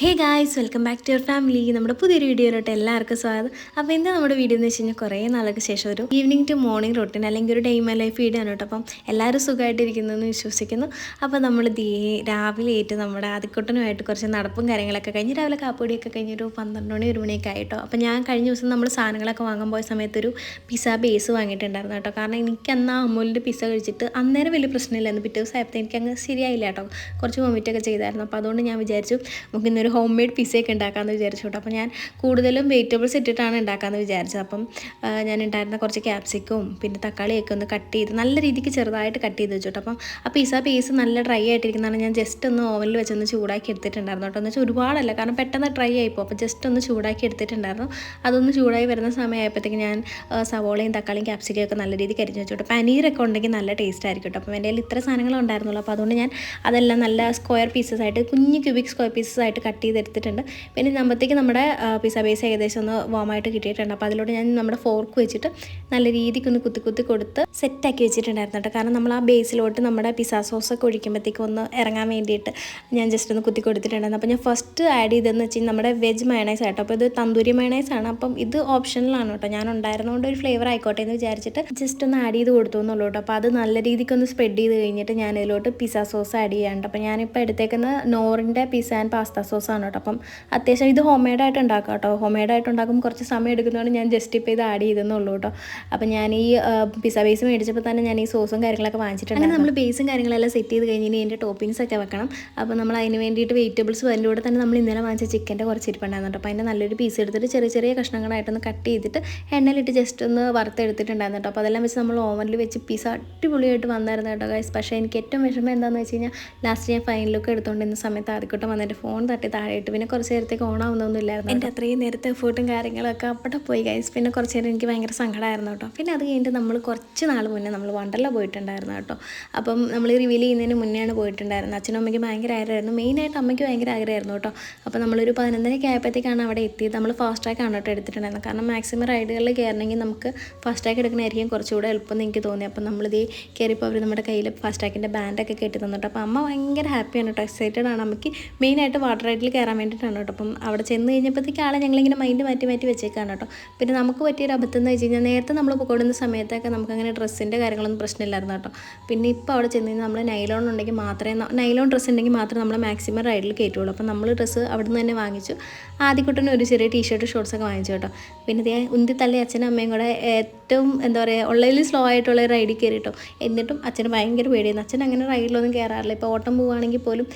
Hey guys welcome back to your family നമ്മുടെ പുതിയൊരു വീഡിയോയിലോട്ട് എല്ലാവർക്കും സ്വാഗതം. അപ്പോൾ എന്താ നമ്മുടെ വീഡിയോ എന്ന് വെച്ച് കഴിഞ്ഞാൽ കുറേ നാൾക്ക് ശേഷം ഒരു ഈവനിങ് ടു മോർണിംഗ് റൊട്ടീൻ അല്ലെങ്കിൽ ഒരു ഡേ മൈ ലൈഫ് വീഡിയോ ആണ് കേട്ടോ. അപ്പം എല്ലാവരും സുഖമായിട്ടിരിക്കുന്നു എന്ന് വിശ്വസിക്കുന്നു. അപ്പോൾ നമ്മൾ ദേ രാവിലെ ഏറ്റ് നമ്മുടെ ആദ്യക്കുട്ടനുമായിട്ട് കുറച്ച് നടപ്പും കാര്യങ്ങളൊക്കെ കഴിഞ്ഞ് രാവിലെ കാപ്പൊടിയൊക്കെ കഴിഞ്ഞ് ഒരു പന്ത്രണ്ട് മണി ഒരു മണിയൊക്കെ ആയിട്ടോ അപ്പോൾ ഞാൻ കഴിഞ്ഞ ദിവസം നമ്മൾ സാധനങ്ങളൊക്കെ വാങ്ങാൻ പോയ സമയത്ത് ഒരു പിസ്സ ബേസ് വാങ്ങിയിട്ടുണ്ടായിരുന്നു കേട്ടോ. കാരണം എനിക്ക് അന്ന് ആ അമൂലിന്റെ പിസ്സ കഴിച്ചിട്ട് അന്നേരം വലിയ പ്രശ്നമില്ലായിരുന്നു. പിറ്റേ ദിവസം ആയപ്പോൾ എനിക്ക് ശരിയായില്ല കേട്ടോ. കുറച്ച് വൊമിറ്റൊക്കെ ചെയ്തായിരുന്നു. അപ്പോൾ അതുകൊണ്ട് ഞാൻ വിചാരിച്ചു നമുക്ക് ഇന്നൊരു ഹോം മെയ്ഡ് പിസ്സയൊക്കെ ഉണ്ടാക്കാമെന്ന് വിചാരിച്ചു കേട്ടോ. അപ്പോൾ ഞാൻ കൂടുതലും വെജിറ്റബിൾസ് ഇട്ടിട്ടാണ് ഉണ്ടാക്കാമെന്ന് വിചാരിച്ചത്. അപ്പം ഞാൻ ഉണ്ടായിരുന്ന കുറച്ച് ക്യാപ്സിക്കും പിന്നെ തക്കാളിയൊക്കെ ഒന്ന് കട്ട് ചെയ്ത് നല്ല രീതിക്ക് ചെറുതായിട്ട് കട്ട് ചെയ്ത് വെച്ചോട്ടോ അപ്പം ആ പിസ പീസ് നല്ല ഡ്രൈ ആയിട്ടിരിക്കുന്നതാണ്. ഞാൻ ജസ്റ്റ് ഒന്ന് ഓവനിൽ വെച്ചൊന്ന് ചൂടാക്കി എടുത്തിട്ടുണ്ടായിരുന്നു കേട്ടോ. എന്ന് വെച്ചാൽ ഒരുപാടല്ല കാരണം പെട്ടെന്ന് ഡ്രൈ ആയിപ്പോൾ അപ്പോൾ ജസ്റ്റ് ഒന്ന് ചൂടാക്കി എടുത്തിട്ടുണ്ടായിരുന്നു. അതൊന്ന് ചൂടായി വരുന്ന സമയമായപ്പോഴത്തേക്ക് ഞാൻ സവോളയും തക്കാളിയും ക്യാപ്സിക്കും ഒക്കെ നല്ല രീതിക്ക് കരിഞ്ഞ് വെച്ചു കേട്ടോ. പനീരൊക്കെ ഉണ്ടെങ്കിൽ നല്ല ടേസ്റ്റ് ആയിരിക്കും കേട്ടോ. അപ്പോൾ എന്റെ കയ്യിൽ ഇത്ര സാധനങ്ങളുണ്ടായിരുന്നുള്ളൂ അപ്പോൾ അതുകൊണ്ട് ഞാൻ അതെല്ലാം നല്ല സ്ക്വയർ പീസസ് ആയിട്ട് കുഞ്ഞ് ക്യൂബിക് സ്ക്വയർ പീസസ് ആയിട്ട് കട്ട് ചെയ്തെടുത്തിട്ടുണ്ട്. പിന്നെ നമ്മത്തേക്ക് നമ്മുടെ പിസ ബേസ് ഏകദേശം ഒന്ന് വാമായിട്ട് കിട്ടിയിട്ടുണ്ട്. അപ്പോൾ അതിലൂടെ ഞാൻ നമ്മുടെ ഫോർക്ക് വെച്ചിട്ട് നല്ല രീതിക്ക് ഒന്ന് കുത്തി കുത്തി കൊടുത്ത് സെറ്റാക്കി വെച്ചിട്ടുണ്ടായിരുന്നു കാരണം നമ്മൾ ആ ബേസിലോട്ട് നമ്മുടെ പിസ സോസ് ഒക്കെ ഒഴിക്കുമ്പോഴത്തേക്ക് ഒന്ന് ഇറങ്ങാൻ വേണ്ടിയിട്ട് ഞാൻ ജസ്റ്റ് ഒന്ന് കുത്തി കൊടുത്തിട്ടുണ്ടായിരുന്നു. അപ്പോൾ ഞാൻ ഫസ്റ്റ് ആഡ് ചെയ്തതെന്ന് വെച്ച് കഴിഞ്ഞാൽ നമ്മുടെ വെജ് മയണൈസ് ആട്ടോ. അപ്പോൾ ഇത് തന്തൂരി മയണൈസ് ആണ്. അപ്പം ഇത് ഓപ്ഷനിലാണ് കേട്ടോ. ഞാൻ ഉണ്ടായിരുന്നതുകൊണ്ട് ഒരു ഫ്ലേവർ ആയിക്കോട്ടെ എന്ന് വിചാരിച്ചിട്ട് ജസ്റ്റ് ഒന്ന് ആഡ് ചെയ്ത് കൊടുത്തു എന്നുള്ളൂ കേട്ടോ. അപ്പോൾ അത് നല്ല രീതിക്ക് ഒന്ന് സ്പ്രെഡ് ചെയ്ത് കഴിഞ്ഞിട്ട് ഞാൻ ഇതിലോട്ട് പിസ സോസ് ആഡ് ചെയ്യാനുണ്ട്. അപ്പോൾ ഞാനിപ്പോൾ എടുത്തേക്കുന്ന നോറിന്റെ പിസ ആൻഡ് പാസ്ത സോസ് ആണ് കേട്ടോ. അപ്പം അത്യാവശ്യം ഇത് ഹോം മെയ്ഡായിട്ട് ഉണ്ടാക്കാം കേട്ടോ. ഹോം മെയ്ഡായിട്ട് ഉണ്ടാക്കുമ്പോൾ കുറച്ച് സമയം എടുക്കുന്നതുകൊണ്ട് ഞാൻ ജസ്റ്റ് ഇപ്പോൾ ഇത് ആഡ് ചെയ്തെന്നുള്ളൂ കേട്ടോ. അപ്പം ഞാൻ ഈ പിസ ബേസ് മേടിച്ചപ്പോൾ തന്നെ ഞാൻ ഈ സോസും കാര്യങ്ങളൊക്കെ വാങ്ങിച്ചിട്ടുണ്ട് അങ്ങനെ നമ്മൾ ബേസും കാര്യങ്ങളെല്ലാം സെറ്റ് ചെയ്ത് കഴിഞ്ഞ് ഇനി എന്റെ ടോപ്പിങ്സ് ഒക്കെ വെക്കണം. അപ്പോൾ നമ്മൾ അതിന് വേണ്ടിയിട്ട് വെജിറ്റബിൾസ് അതിന്റെ കൂടെ തന്നെ നമ്മൾ ഇന്നലെ വാങ്ങിച്ച ചിക്കന്റെ കുറച്ച് ഇരിപ്പുണ്ടായിരുന്നു കേട്ടോ അപ്പോൾ അതിന്റെ നല്ലൊരു പീസ് എടുത്തിട്ട് ചെറിയ ചെറിയ കഷ്ണങ്ങളായിട്ടൊന്ന് കട്ട് ചെയ്തിട്ട് എണ്ണയിലിട്ട് ജസ്റ്റ് ഒന്ന് വറുത്തെടുത്തിട്ടുണ്ടായിരുന്നു കേട്ടോ അപ്പോൾ അതെല്ലാം വെച്ച് നമ്മൾ ഓവനിൽ വെച്ച് പിസ അടിപൊളിയായിട്ട് വന്നായിരുന്നു കേട്ടോ ഗൈസ് പക്ഷേ എനിക്ക് ഏറ്റവും വിഷമം എന്താണെന്ന് വെച്ച് കഴിഞ്ഞാൽ ലാസ്റ്റ് ഞാൻ ഫൈൻ ലുക്ക് എടുത്തുകൊണ്ടിരുന്ന സമയത്ത് ആദ്യക്കൂട്ടം വന്നിട്ട് ഫോൺ തട്ടി താഴെയിട്ട് പിന്നെ കുറച്ച് നേരത്തേക്ക് ഓൺ ഇല്ലായിരുന്നു എന്റെ അത്രയും നേരത്തെ എഫേർട്ടും കാര്യങ്ങളൊക്കെ അവിടെ പോയി ഗൈസ് പിന്നെ കുറച്ച് നേരം എനിക്ക് ഭയങ്കര സങ്കടമായിരുന്നു കേട്ടോ. പിന്നെ അത് കഴിഞ്ഞിട്ട് നമ്മൾ കുറച്ച് നാൾ മുന്നേ നമ്മൾ വണ്ടർല പോയിട്ടുണ്ടായിരുന്നു കേട്ടോ. അപ്പം നമ്മൾ റിവീൽ ചെയ്യുന്നതിന് മുന്നെയാണ് പോയിട്ടുണ്ടായിരുന്നത്. അച്ഛനും അമ്മയ്ക്ക് ഭയങ്കര ആഗ്രഹമായിരുന്നു. മെയിനായിട്ട് അമ്മയ്ക്ക് ഭയങ്കര ആഗ്രഹമായിരുന്നു കേട്ടോ. അപ്പോൾ നമ്മളൊരു പതിനൊന്നരയ്ക്ക് ആയപ്പോഴത്തേക്കാണ് അവിടെ എത്തിയത്. നമ്മൾ ഫാസ്റ്റ് ട്രാക്ക് ആണ് കേട്ടോ എടുത്തിട്ടുണ്ടായിരുന്നത്. കാരണം മാക്സിമം റൈഡുകളിൽ കയറണമെങ്കിൽ നമുക്ക് ഫാസ്റ്റ് ട്രാക്ക് എടുക്കണമായിരിക്കും. കുറച്ചുകൂടെ എളുപ്പം എന്ന് എനിക്ക് തോന്നി. അപ്പം നമ്മളിത് കയറിയപ്പോൾ അവർ നമ്മുടെ കയ്യിൽ ഫാസ്റ്റ് ട്രാക്കിന്റെ ബാൻഡൊക്കെ കെട്ടി തന്നിട്ട്. അപ്പോൾ അമ്മ ഭയങ്കര ഹാപ്പിയാണ് കേട്ടോ. എക്സൈറ്റഡ് ആണ്. അമ്മയ്ക്ക് മെയിനായിട്ട് വാട്ടർ റൈഡിൽ കയറാൻ വേണ്ടിയിട്ടാണ് കേട്ടോ. അപ്പം അവിടെ ചെന്ന് കഴിഞ്ഞപ്പോഴത്തേക്ക് ആളെ ഞങ്ങളിങ്ങനെ മൈൻഡ് മാറ്റി മാറ്റി വെച്ചേക്കാണ് കേട്ടോ. പിന്നെ നമുക്ക് പറ്റിയൊരു അബദ്ധം എന്ന് വെച്ച് കഴിഞ്ഞാൽ നേരത്തെ നമ്മൾ പോയിടുന്ന സമയത്തൊക്കെ നമുക്കങ്ങനെ ഡ്രസ്സിന്റെ കാര്യങ്ങളൊന്നും പ്രശ്നമില്ലായിരുന്നു കേട്ടോ. പിന്നെ ഇപ്പോൾ അവിടെ ചെന്ന് കഴിഞ്ഞാൽ നമ്മൾ നൈലോൺ ഉണ്ടെങ്കിൽ മാത്രമേ നൈലോൺ ഡ്രസ്സ് ഉണ്ടെങ്കിൽ മാത്രമേ നമ്മൾ മാക്സിമം റൈഡിൽ കയറ്റുള്ളൂ അപ്പം നമ്മൾ ഡ്രസ്സ് അവിടെ നിന്ന് തന്നെ വാങ്ങിച്ചു. ആദ്യക്കുട്ടന് ഒരു ചെറിയ ടീഷർട്ട് ഷോർട്സ് ഒക്കെ വാങ്ങിച്ചു കേട്ടോ. പിന്നെ ഉന്തി തള്ളി അച്ഛനും അമ്മയും കൂടെ ഏറ്റവും എന്താ പറയുക ഉള്ളതിൽ സ്ലോ ആയിട്ടുള്ള റൈഡിൽ കയറി കേട്ടോ എന്നിട്ടും അച്ഛന് ഭയങ്കര പേടിയായിരുന്നു. അച്ഛൻ അങ്ങനെ റൈഡിലൊന്നും കയറാറില്ല ഇപ്പോൾ ഓട്ടം പോവുകയാണെങ്കിൽ പോലും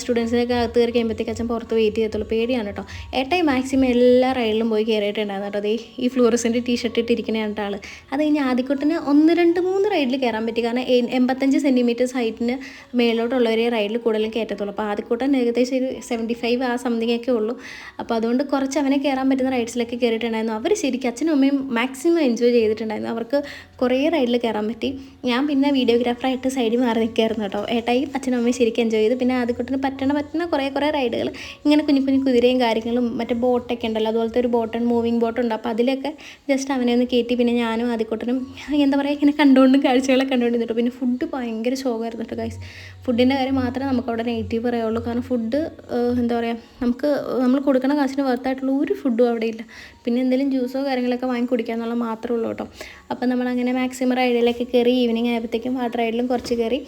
സ്റ്റുഡൻസിനൊക്കെ അകത്ത് കയറി കഴിയുമ്പോഴത്തേക്ക് അച്ഛൻ പുറത്ത് വെയിറ്റ് ചെയ്യത്തുള്ളൂ. പേടിയാണ് കേട്ടോ. ഏട്ടായി മാക്സിമം എല്ലാ റൈഡിലും പോയി കയറിയിട്ടുണ്ടായിരുന്നു കേട്ടോ. അതേ ഈ ഫ്ലൂറസിന്റെ ടീഷർട്ട് ഇട്ടിരിക്കുന്ന ആൾ അത് കഴിഞ്ഞ് ആദ്യക്കൂട്ടിന് ഒന്ന് രണ്ട് മൂന്ന് റൈഡിൽ കയറാൻ പറ്റി. കാരണം എൺപത്തഞ്ച് സെന്റിമീറ്റേഴ്സ് ഹൈറ്റിന് മേലോട്ടുള്ളവരെ റൈഡിൽ കൂടുതലും കയറ്റത്തുള്ളൂ അപ്പോൾ ആദ്യക്കൂട്ടൻ ഏകദേശം ഒരു സെവന്റി ഫൈവ് ആ സംതിങ് ഒക്കെ ഉള്ളൂ. അപ്പോൾ അതുകൊണ്ട് കുറച്ച് അവനെ കയറാൻ പറ്റുന്ന റൈഡ്സിലൊക്കെ കയറിയിട്ടുണ്ടായിരുന്നു അവർ ശരിക്കും അച്ഛനും അമ്മയും മാക്സിമം എൻജോയ് ചെയ്തിട്ടുണ്ടായിരുന്നു. അവർക്ക് കുറേ റൈഡിൽ കയറാൻ പറ്റി. ഞാൻ പിന്നെ വീഡിയോഗ്രാഫറായിട്ട് സൈഡിൽ മാറി നിൽക്കുകയായിരുന്നു കേട്ടോ. ഏട്ടായി അച്ഛനും അമ്മയും ശരിക്കും എൻജോയ് ചെയ്തു. പിന്നെ അതുകൊണ്ട് പറ്റണ പറ്റുന്ന കുറേ കുറേ റൈഡുകൾ ഇങ്ങനെ കുഞ്ഞു കുഞ്ഞു കുതിരയും കാര്യങ്ങളും മറ്റേ ബോട്ടൊക്കെ ഉണ്ടല്ലോ. അതുപോലത്തെ ഒരു ബോട്ടുണ്ട് മൂവിങ് ബോട്ടുണ്ട് അപ്പോൾ അതിലൊക്കെ ജസ്റ്റ് അവനെ ഒന്ന് കയറ്റി പിന്നെ ഞാനും ആദ്യക്കുട്ടനും എന്താ പറയുക ഇങ്ങനെ കണ്ടുകൊണ്ടും കാഴ്ചകളൊക്കെ കണ്ടുകൊണ്ടിരുന്നു പിന്നെ ഫുഡ് ഭയങ്കര ശോകമായിരുന്നു കേട്ടോ ഗൈസ് ഫുഡിന്റെ കാര്യം മാത്രമേ നമുക്ക് അവിടെ നെഗറ്റീവ് പറയുള്ളൂ കാരണം ഫുഡ് എന്താ പറയുക നമുക്ക് നമ്മൾ കൊടുക്കണ കാശിന് വർത്തായിട്ടുള്ള ഒരു ഫുഡും അവിടെ ഇല്ല. പിന്നെ എന്തെങ്കിലും ജ്യൂസോ കാര്യങ്ങളൊക്കെ വാങ്ങി കുടിക്കുക മാത്രമേ ഉള്ളൂ കേട്ടോ. അപ്പോൾ നമ്മളങ്ങനെ മാക്സിമം റൈഡിലൊക്കെ കയറി ഈവനിങ് ആയപ്പോഴത്തേക്കും വാട്ടർ റൈഡിലും കുറച്ച് കയറി.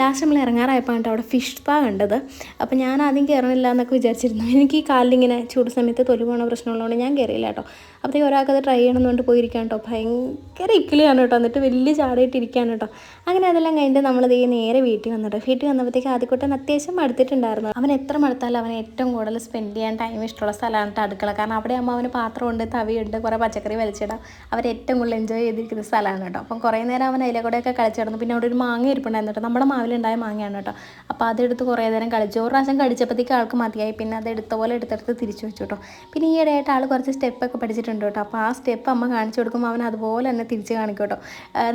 ലാസ്റ്റ് നമ്മൾ ഇറങ്ങാറായപ്പോൾ അവിടെ ഫിഷ് പാ കണ്ടത്. അപ്പോൾ ഞാൻ ആദ്യം കയറണില്ല എന്നൊക്കെ വിചാരിച്ചിരുന്നു. എനിക്ക് ഈ കാലിലിങ്ങനെ ചൂട് സമയത്ത് തൊലി പോണ പ്രശ്നമുള്ളതുകൊണ്ട് ഞാൻ കയറിയില്ല കേട്ടോ. അപ്പോഴത്തേക്ക് ഒരാൾക്കത് ട്രൈ ചെയ്യണം പോയിരിക്കാം കേട്ടോ. ഭയങ്കര ഇക്കിളിയാണ് കേട്ടോ. എന്നിട്ട് വലിയ ചാടയിട്ടിരിക്കുകയാണ് കേട്ടോ. അങ്ങനെ അതെല്ലാം കഴിഞ്ഞിട്ട് നമ്മളത് ഈ നേരെ വീട്ടിൽ വന്നിട്ട് വീട്ടിൽ വന്നപ്പോഴത്തേക്ക് ആദ്യക്കൂട്ടൻ അത്യാവശ്യം മടുത്തിട്ടുണ്ടായിരുന്നു. അവൻ എത്ര മടുത്താലും അവൻ ഏറ്റവും കൂടുതൽ സ്പെൻഡ് ചെയ്യാൻ ടൈം ഇഷ്ടമുള്ള സ്ഥലമാണ് അടുക്കള. കാരണം അവിടെ ആകുമ്പോൾ അവന് പാത്രമുണ്ട് തവിയുണ്ട് കുറേ പച്ചക്കറി വലിച്ചിടാം. അവരേറ്റവും കൂടുതൽ എൻജോയ് ചെയ്തിരിക്കുന്ന സ്ഥലമാണ് കേട്ടോ. അപ്പം കുറേ നേരം അവൻ അതിലെ കൂടെയൊക്കെ കളിച്ചിടന്നു പിന്നെ അവിടെ ഒരു മാങ്ങ ഇരിപ്പുണ്ടായിരുന്നു കേട്ടോ. നമ്മുടെ മാവിലുണ്ടായ മാങ്ങയാണ് കേട്ടോ. അപ്പോൾ അതെടുത്ത് കുറേ നേരം കളിച്ചു. ഒരു പ്രാവശ്യം കടിച്ചപ്പോഴത്തേക്ക് ആൾക്ക് മതിയായി. പിന്നെ അത് എടുത്ത പോലെ എടുത്തെടുത്ത് തിരിച്ചു വെച്ചു കേട്ടോ. പിന്നെ ഈ ഇടയായിട്ട് ആൾ കുറച്ച് സ്റ്റെപ്പൊക്കെ പഠിച്ചിട്ടുണ്ട് കേട്ടോ. അപ്പോൾ ആ സ്റ്റെപ്പ് അമ്മ കാണിച്ചു കൊടുക്കുമ്പോൾ അവൻ അതുപോലെ തന്നെ തിരിച്ച് കാണിക്കും കേട്ടോ.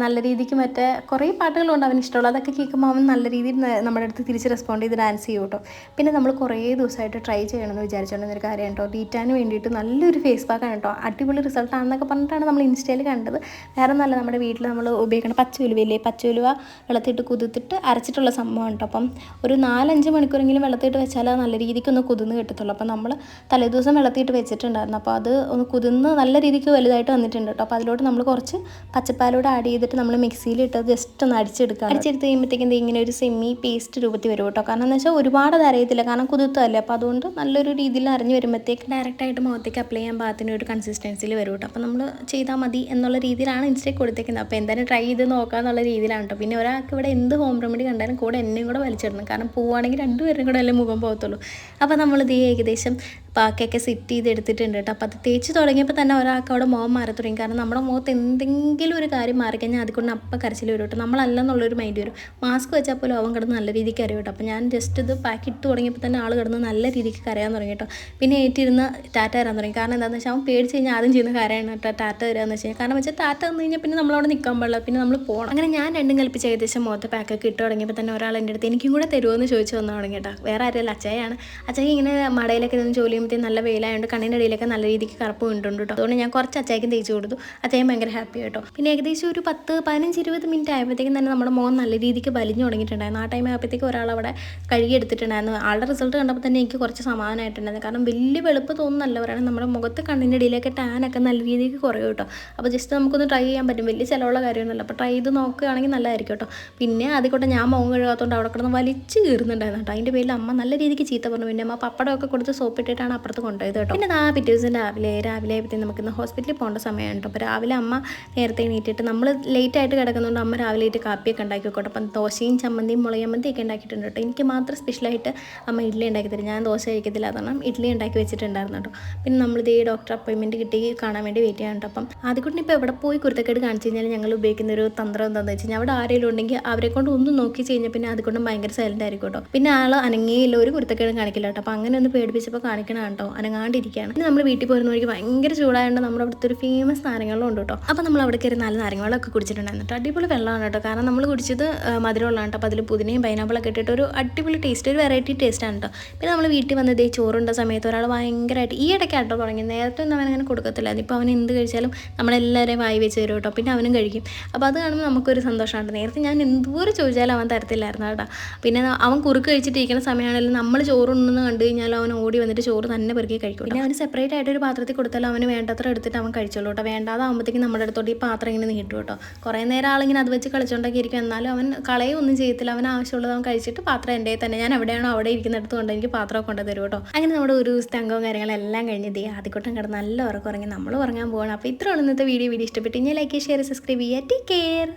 നല്ല രീതിക്ക് മറ്റേ കുറേ പാട്ടുകളുണ്ട് അവൻ ഇഷ്ടമുള്ള അതൊക്കെ കേൾക്കുമ്പോൾ അവൻ നല്ല രീതിയിൽ നമ്മുടെ അടുത്ത് തിരിച്ച് റെസ്പോണ്ട് ചെയ്ത് ഡാൻസ് ചെയ്യും കേട്ടോ. പിന്നെ നമ്മൾ കുറേ ദിവസമായിട്ട് ട്രൈ ചെയ്യണമെന്ന് വിചാരിച്ചുകൊണ്ടിരുന്നൊരു കാര്യം കേട്ടോ. തീറ്റാൻ വേണ്ടിയിട്ട് നല്ലൊരു ഫേസ് പാക്കാണ് കേട്ടോ. അടിപൊളി റിസൾട്ടാണെന്നൊക്കെ പറഞ്ഞിട്ടാണ് നമ്മൾ ഇൻസ്റ്റയിൽ കണ്ടത്. വേറെ നല്ല നമ്മുടെ വീട്ടിൽ നമ്മൾ ഉപയോഗിക്കുന്ന പച്ച ഉലുവയില്ലേ പച്ച ഉലുവ വെള്ളത്തിട്ട് കുതിർത്തിട്ട് അരച്ചിട്ടുള്ള സംഭവമാണ് കേട്ടോ അപ്പം ഒരു നാലഞ്ച് മണിക്കൂറെങ്കിലും വെള്ളത്തിട്ട് വെച്ചാൽ നല്ല രീതിക്ക് ഒന്ന് കുതിർന്ന് കിട്ടത്തുള്ളൂ. അപ്പം നമ്മൾ തലേദിവസം വെള്ളത്തിട്ട് വെച്ചിട്ടുണ്ടായിരുന്നു. അപ്പോൾ അത് ഒന്ന് കുതിർന്ന് നല്ല രീതിക്ക് വലുതായിട്ട് വന്നിട്ടുണ്ട് കേട്ടോ അപ്പോൾ അതിലോട്ട് നമ്മൾ കുറച്ച് പച്ചപ്പാലൂടെ ആഡ് ചെയ്തിട്ട് നമ്മൾ മിക്സിയിലിട്ട് ജസ്റ്റ് ഒന്ന് അടിച്ചെടുക്കുക അടിച്ചെടുത്ത് കഴിയുമ്പോഴത്തേക്കും ഇങ്ങനെ ഒരു സെമി പേസ്റ്റ് രൂപത്തിൽ വരും കേട്ടോ കാരണം എന്ന് വെച്ചാൽ ഒരുപാട് അത് അരയത്തില്ല. കാരണം കുതിർത്തല്ലേ അപ്പോൾ അതുകൊണ്ട് നല്ലൊരു രീതിയിൽ അറിഞ്ഞ് വരുമ്പോഴത്തേക്ക് ഡയറക്റ്റായിട്ട് മുഖത്തേക്ക് അപ്ലൈ ചെയ്യാൻ പാകത്തിന് ഒരു കൺസിസ്റ്റൻസിയിൽ വരും കേട്ടോ അപ്പോൾ നമ്മൾ ചെയ്താൽ മതി എന്നുള്ള രീതിയിലാണ് ഇൻസ്റ്റേക്ക് കൊടുത്തേക്കുന്നത്. അപ്പോൾ എന്തായാലും ട്രൈ ചെയ്ത് നോക്കാമെന്നുള്ള രീതിയിലാണ് കേട്ടോ പിന്നെ ഒരാൾക്ക് ഇവിടെ എന്ത് ഹോം റെമഡി കണ്ടാലും കൂടെ എന്നെയും കൂടെ വലിച്ചിടണം. കാരണം പോവുകയാണെങ്കിൽ രണ്ടുപേരും കൂടെ അല്ലേ മുഖം പോകത്തുള്ളൂ. അപ്പോൾ നമ്മളിത് ഏകദേശം പാക്കൊക്കെ സെറ്റ് ചെയ്ത് എടുത്തിട്ടുണ്ട് കേട്ടോ. അപ്പോൾ അത് തേച്ച് തുടങ്ങിയപ്പോൾ തന്നെ ഒരാൾക്ക് അവിടെ മുഖം മാറി തുടങ്ങി. കാരണം നമ്മുടെ മുഖത്ത് എന്തെങ്കിലും ഒരു കാര്യം മാറിക്കഴിഞ്ഞാൽ അതുകൊണ്ട് അപ്പം കരച്ചിൽ വരും കേട്ടോ. നമ്മളല്ലെന്നുള്ളൊരു മൈൻഡ് വരും. മാസ്ക് വെച്ചാൽ പോലും അവൻ കിടന്ന് നല്ല രീതിക്ക് അറിയും കേട്ടോ. അപ്പോൾ ഞാൻ ജസ്റ്റ് ഇത് പാക്ക് ഇട്ട് തുടങ്ങിയപ്പോൾ തന്നെ ആൾ കിടന്ന് നല്ല രീതിക്ക് കരയാൻ തുടങ്ങി കേട്ടോ. പിന്നെ ഏറ്റിരുന്ന് ടാറ്റ വരാൻ തുടങ്ങി. കാരണം എന്താണെന്ന് വെച്ചാൽ അവൻ പേടിച്ച് കഴിഞ്ഞാൽ ആദ്യം ചെയ്യുന്ന കാര്യമാണ് കേട്ടോ ടാറ്റ വരാന്ന് വെച്ച് കഴിഞ്ഞാൽ. കാരണം വെച്ചാൽ ടാറ്റ വന്നു കഴിഞ്ഞാൽ പിന്നെ നമ്മളവിടെ നിൽക്കാൻ പാടില്ല. പിന്നെ നമ്മൾ പോകണം അങ്ങനെ ഞാൻ രണ്ടും കൽപ്പിച്ച് ഏകദേശം മുഖത്ത് പാക്കൊക്കെ ഇട്ട് തുടങ്ങിയപ്പോൾ തന്നെ ഒരാൾ എന്റെ അടുത്ത് എനിക്കും കൂടെ തരുമോ എന്ന് ചോദിച്ചു വന്നു തുടങ്ങി കേട്ടോ. വേറെ ആരെയല്ല അച്ചായാണ് അച്ചായി ഇങ്ങനെ മടയിലൊക്കെ നിന്ന് ജോലി ചെയ്യുമ്പോഴത്തേക്കും നല്ല വെയിലായതുകൊണ്ട് കണ്ണിന്റെ ഇടയിലൊക്കെ നല്ല രീതിക്ക് കറുപ്പ് വീണ്ടുണ്ട് കേട്ടോ അതുകൊണ്ട് ഞാൻ കുറച്ച് അച്ചായക്കും തേച്ച് കൊടുത്തു. അച്ചായും ഭയങ്കര ഹാപ്പി കേട്ടോ പിന്നെ ഏകദേശം ഒരു പത്ത് പതിനഞ്ച് ഇരുപത് മിനിറ്റ് ആയപ്പോഴത്തേക്കും തന്നെ നമ്മുടെ മുഖം നല്ല രീതിക്ക് വലിഞ്ഞു തുടങ്ങിയിട്ടുണ്ടായിരുന്നു. ആ ടൈം ആയപ്പോഴത്തേക്കും ഒരാൾ അവിടെ കഴുകി എടുത്തിട്ടുണ്ടായിരുന്നു. ആളുടെ റിസൾട്ട് കണ്ടപ്പോൾ തന്നെ എനിക്ക് കുറച്ച് സമാധാനമായിട്ടുണ്ടായിരുന്നു കാരണം വലിയ വെളുപ്പ് തോന്നുന്നല്ല പറയുന്നത്. നമ്മുടെ മുഖത്ത് കണ്ണിന്റെ ഇടയിലൊക്കെ ടാനൊക്കെ നല്ല രീതിക്ക് കുറയും കേട്ടോ അപ്പോൾ ജസ്റ്റ് നമുക്കൊന്ന് ട്രൈ ചെയ്യാൻ പറ്റും. വലിയ ചിലവുള്ള കാര്യമൊന്നുമല്ല. അപ്പോൾ ട്രൈ ചെയ്ത് നോക്കുകയാണെങ്കിൽ നല്ലതായിരിക്കും കേട്ടോ പിന്നെ അതിക്കോട്ടെ ഞാൻ മുഖം കഴുകാത്തതുകൊണ്ട് അവിടെ കിടന്ന് വലിച്ച് കീറുന്നുണ്ടായിരുന്നു കേട്ടോ അതിന്റെ പേരിൽ അമ്മ നല്ല രീതിക്ക് ചീത്ത പറഞ്ഞു. പിന്നെ അമ്മ പപ്പടമൊക്കെ കൊടുത്ത് സോപ്പ് ഇട്ടിട്ടാണ് അപ്പുറത്ത് കൊണ്ടുപോയത് കേട്ടോ. പിന്നെ ആ പിറ്റേ ദിവസം രാവിലെ രാവിലെ ആയപ്പോഴത്തേക്കും നമുക്ക് ഇന്ന് ഹോസ്പിറ്റലിൽ പോകേണ്ട സമയമാണ് കേട്ടോ. അപ്പോൾ രാവിലെ അമ്മ നേരത്തെ എണീറ്റിട്ട് നമ്മൾ ലേറ്റ് ആയിട്ട് കിടക്കുന്നതുകൊണ്ട് അമ്മ രാവിലെ ആയിട്ട് കാപ്പിയൊക്കെ ഉണ്ടാക്കി വെക്കോട്ടെ അപ്പം ദോശയും ചമ്മന്തിയും മുളയമ്മന്തിയൊക്കെ ഉണ്ടാക്കിയിട്ടുണ്ട് കേട്ടോ. എനിക്ക് മാത്രം സ്പെഷ്യലായിട്ട് അമ്മ ഇഡ്ഡലി ഉണ്ടാക്കി തരും. ഞാൻ ദോശ കഴിക്കത്തില്ല. അതാണ് ഇഡ്ഡലി ഉണ്ടാക്കി വെച്ചിട്ടുണ്ടായിരുന്നു കേട്ടോ. പിന്നെ നമ്മൾ ഇതേ ഡോക്ടർ അപ്പോയിൻമെന്റ് കിട്ടി കാണാൻ വേണ്ടി വെയിറ്റ് ചെയ്യാൻ കേട്ടോ. അപ്പം അതുകൊണ്ട് ഇപ്പോൾ എവിടെ പോയി കുരുത്തക്കേട് കാണിച്ചു കഴിഞ്ഞാൽ ഞങ്ങൾ ഉപയോഗിക്കുന്ന ഒരു തന്ത്രം എന്താണെന്ന് വെച്ച് കഴിഞ്ഞാൽ അവിടെ ആരെങ്കിലും ഉണ്ടെങ്കിൽ അവരെ കൊണ്ട് ഒന്ന് നോക്കി കഴിഞ്ഞാൽ പിന്നെ അതുകൊണ്ട് ഭയങ്കര സൈലന്റ് ആയിരിക്കും കേട്ടോ. പിന്നെ ആൾ അനങ്ങിയില്ല. ഒരു കുരുത്തക്കേടും കാണിക്കില്ല കേട്ടോ. അപ്പോൾ അങ്ങനെ ഒന്ന് പേടിപ്പിച്ചപ്പോൾ കാണിക്കണം കേട്ടോ അനങ്ങാണ്ടിരിക്കുകയാണ്. പിന്നെ നമ്മൾ വീട്ടിൽ പോരുന്ന വഴിക്ക് ഭയങ്കര ചൂടായതുകൊണ്ട് നമ്മുടെ അവിടുത്തെ ഒരു ഫേമസ് നാരങ്ങളും ഉണ്ട് കേട്ടോ. അപ്പോൾ നമ്മൾ അവിടെ കയറി നല്ല നാരങ്ങളൊക്കെ കുടിച്ചിട്ടുണ്ടായിരുന്നു കേട്ടോ അടിപൊളി വെള്ളമാണ് കേട്ടോ. കാരണം നമ്മൾ കുടിച്ചത് മധുരമുള്ളതാണ്. കേട്ടോ അപ്പോൾ അതിൽ പുതിനയും പൈനാപ്പിളൊക്കെ ഇട്ടിട്ട് ഒരു അടിപൊളി ടേസ്റ്റ് ഒരു വെറൈറ്റി ടേസ്റ്റാണ് കേട്ടോ. പിന്നെ നമ്മൾ വീട്ടിൽ വന്ന് ഇതേ ചോറുണ്ട സമയത്ത് ഒരാൾ ഭയങ്കരമായിട്ട് ഈ ഇടയ്ക്ക് കേട്ടോ തുടങ്ങി. നേരത്തെ ഒന്നും അവനങ്ങനെ കൊടുക്കത്തില്ല. അതിപ്പോൾ അവൻ എന്ത് കഴിച്ചാലും നമ്മളെല്ലാവരെയും വായി വെച്ച് തരും കേട്ടോ. പിന്നെ അവനും കഴിക്കും. അപ്പോൾ അത് കാണുമ്പോൾ നമുക്കൊരു സന്തോഷമാണ് നേരത്തെ ഞാൻ എന്തോരം ചോദിച്ചാലും അവൻ തരത്തില്ലായിരുന്നു കേട്ടോ. പിന്നെ അവൻ കുറുക്ക് കഴിച്ചിട്ടിരിക്കുന്ന സമയമാണെങ്കിലും നമ്മൾ ചോറുണ്ടെന്ന് കണ്ടു കഴിഞ്ഞാൽ അവൻ ഓടി വന്നിട്ട് ചോറ് തന്നെ പെറുക്കി കഴിക്കും പിന്നെ അവന് സെപ്പറേറ്റ് ആയിട്ട് ഒരു പാത്രത്തിൽ കൊടുത്താൽ അവന് വേണ്ടത്ര എടുത്തിട്ട് അവൻ കഴിച്ചോളൂ കേട്ടോ. വേണ്ടാതാകുമ്പോഴത്തേക്കും നമ്മുടെ അടുത്തോട്ട് ഈ പാത്രം ഇങ്ങനെ നീട്ടും കേട്ടോ. കുറേ നേരം ആളിങ്ങനെ അത് വെച്ച് കളിച്ചുകൊണ്ടൊക്കെ എന്നാൽ എന്നാലും അവൻ കളയൊന്നും ചെയ്യത്തില്ല. അവൻ ആവശ്യമുള്ളത് അവൻ കഴിച്ചിട്ട് പാത്രം എന്റെ തന്നെ. ഞാൻ എവിടെയാണോ അവിടെ ഇരിക്കുന്നിടത്ത് കൊണ്ട് എനിക്ക് പാത്രം കൊണ്ട് തരും കേട്ടോ. അങ്ങനെ നമ്മുടെ ഒരു ദിവസത്തെ അംഗവും കാര്യങ്ങളെല്ലാം കഴിഞ്ഞ് ദേ ആദ്യക്കൂട്ടം കിടന്ന് നല്ല ഉറക്കം ഉറങ്ങി നമ്മൾ ഉറങ്ങാൻ പോകണം അപ്പോൾ ഇത്രയാണ് ഇന്നത്തെ വീഡിയോ വീഡിയോ ഇഷ്ടപ്പെട്ട് ഇനി ലൈക്ക് ഷെയർ സബ്സ്ക്രൈബ് ചെയ്യുക ടേക്ക് കെയർ